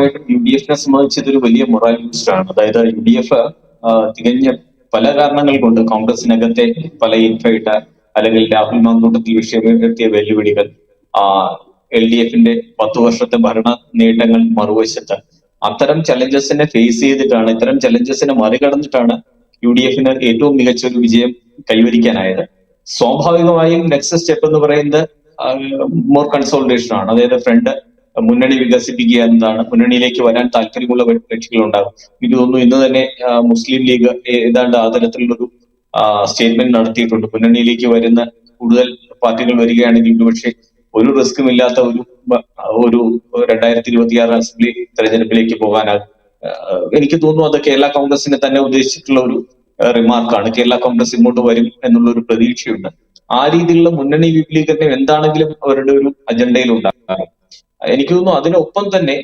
സ്വാഭാവികമായിട്ടും U D എഫിനെ സംബന്ധിച്ച് ഇതൊരു വലിയ മൊറാൽ ബൂസ്റ്റർ ആണ്. അതായത് യു ഡി എഫ് തികഞ്ഞ പല കാരണങ്ങൾ കൊണ്ട് കോൺഗ്രസിനകത്തെ പല ഇൻഫൈറ്റ് അല്ലെങ്കിൽ രാഹുൽ മാങ്കൂട്ടത്തിൽ വിഷയമെത്തിയ വെല്ലുവിളികൾ എൽ ഡി എഫിന്റെ പത്തു വർഷത്തെ ഭരണ നേട്ടങ്ങൾ മറുവശത്ത് അത്തരം ചലഞ്ചസിനെ ഫേസ് ചെയ്തിട്ടാണ് ഇത്തരം ചലഞ്ചസിനെ മറികടന്നിട്ടാണ് യു ഡി എഫിന് ഏറ്റവും മികച്ച ഒരു വിജയം കൈവരിക്കാനായത്. സ്വാഭാവികമായും നെക്സ്റ്റ് സ്റ്റെപ്പ് എന്ന് പറയുന്നത് മോർ കൺസോൾട്ടേഷൻ ആണ്. അതായത് ഫ്രണ്ട് മുന്നണി വികസിപ്പിക്കുക എന്നതാണ്. മുന്നണിയിലേക്ക് വരാൻ താല്പര്യമുള്ള കക്ഷികൾ ഉണ്ടാകും എനിക്ക് തോന്നുന്നു ഇന്ന് തന്നെ മുസ്ലിം ലീഗ് ഏതാണ്ട് ആ തരത്തിലുള്ളൊരു സ്റ്റേറ്റ്മെന്റ് നടത്തിയിട്ടുണ്ട്. മുന്നണിയിലേക്ക് വരുന്ന കൂടുതൽ പാർട്ടികൾ വരികയാണെങ്കിൽ ഒരുപക്ഷെ ഒരു റിസ്ക്കും ഇല്ലാത്ത ഒരു ഒരു രണ്ടായിരത്തി ഇരുപത്തിയാറ് അസംബ്ലി തെരഞ്ഞെടുപ്പിലേക്ക് പോകാനാകും. എനിക്ക് തോന്നുന്നു അത് കേരള കോൺഗ്രസിനെ തന്നെ ഉദ്ദേശിച്ചിട്ടുള്ള ഒരു റിമാർക്കാണ് കേരള കോൺഗ്രസ് ഇങ്ങോട്ട് വരും എന്നുള്ള ഒരു പ്രതീക്ഷയുണ്ട്. ആ രീതിയിലുള്ള മുന്നണി വിപുലീകരണം എന്താണെങ്കിലും അവരുടെ ഒരു അജണ്ടയിൽ ഉണ്ടാകാറ് എനിക്ക് തോന്നുന്നു അതിനൊപ്പം തന്നെ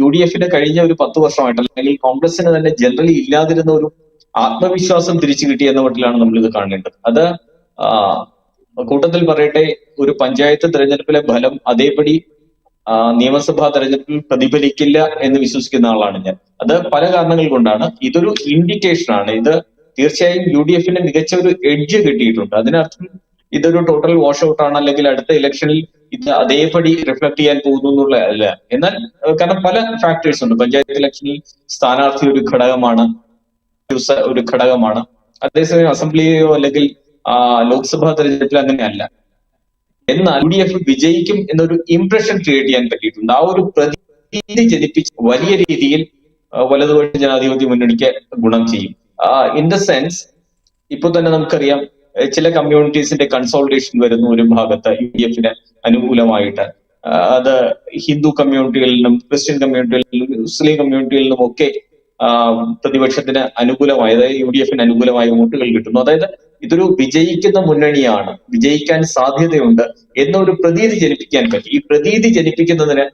യു ഡി എഫിന് കഴിഞ്ഞ ഒരു പത്ത് വർഷമായിട്ട് അല്ലെങ്കിൽ കോൺഗ്രസിന് തന്നെ ജനറലി ഇല്ലാതിരുന്ന ഒരു ആത്മവിശ്വാസം തിരിച്ചു കിട്ടിയ എന്ന മട്ടിലാണ് നമ്മൾ ഇത് കാണേണ്ടത്. അത് കൂട്ടത്തിൽ പറയട്ടെ ഒരു പഞ്ചായത്ത് തെരഞ്ഞെടുപ്പിലെ ഫലം അതേപടി നിയമസഭാ തെരഞ്ഞെടുപ്പിൽ പ്രതിഫലിക്കില്ല എന്ന് വിശ്വസിക്കുന്ന ആളാണ് ഞാൻ. അത് പല കാരണങ്ങൾ കൊണ്ടാണ്. ഇതൊരു ഇൻഡിക്കേഷൻ ആണ്. ഇത് തീർച്ചയായും യു ഡി എഫിന് മികച്ച ഒരു എഡ്ജ് കിട്ടിയിട്ടുണ്ട്. അതിനർത്ഥം ഇതൊരു ടോട്ടൽ വാഷ് ഔട്ട് ആണ്. അല്ലെങ്കിൽ അടുത്ത ഇലക്ഷനിൽ ഇത് അതേപടി റിഫ്ലക്ട് ചെയ്യാൻ പോകുന്നു എന്നുള്ള അല്ല എന്നാൽ കാരണം പല ഫാക്ടേഴ്സ് ഉണ്ട്. പഞ്ചായത്ത് ഇലക്ഷനിൽ സ്ഥാനാർത്ഥി ഒരു ഘടകമാണ് ഒരു ഘടകമാണ്. അതേസമയം അസംബ്ലിയോ അല്ലെങ്കിൽ ലോക്സഭാ തെരഞ്ഞെടുപ്പിൽ അങ്ങനെയല്ല. എന്നാൽ യു ഡി എഫ് വിജയിക്കും എന്നൊരു ഇംപ്രഷൻ ക്രിയേറ്റ് ചെയ്യാൻ പറ്റിയിട്ടുണ്ട്. ആ ഒരു പ്രതീതി ജനിപ്പിച്ച് വലിയ രീതിയിൽ വലതുപക്ഷ ജനാധിപത്യ മുന്നണിക്ക് ഗുണം ചെയ്യും. ഇൻ ദ സെൻസ് ഇപ്പൊ തന്നെ നമുക്കറിയാം ചില കമ്മ്യൂണിറ്റീസിന്റെ കൺസോൾട്ടേഷൻ വരുന്നു ഒരു ഭാഗത്ത് യു ഡി എഫിന് അനുകൂലമായിട്ട്. അത് ഹിന്ദു കമ്മ്യൂണിറ്റികളിലും ക്രിസ്ത്യൻ കമ്മ്യൂണിറ്റികളിലും മുസ്ലിം കമ്മ്യൂണിറ്റികളിലും ഒക്കെ പ്രതിപക്ഷത്തിന് അനുകൂലമായ അതായത് യു ഡി എഫിന് അനുകൂലമായ വോട്ടുകൾ കിട്ടുന്നു. അതായത് ഇതൊരു വിജയിക്കുന്ന മുന്നണിയാണ്. വിജയിക്കാൻ സാധ്യതയുണ്ട് എന്നൊരു പ്രതീതി ജനിപ്പിക്കാൻ പറ്റി. ഈ പ്രതീതി ജനിപ്പിക്കുന്നതിന്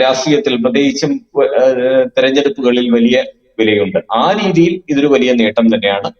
രാഷ്ട്രീയത്തിൽ പ്രത്യേകിച്ചും തെരഞ്ഞെടുപ്പുകളിൽ വലിയ വിലയുണ്ട്. ആ രീതിയിൽ ഇതൊരു വലിയ നേട്ടം തന്നെയാണ്.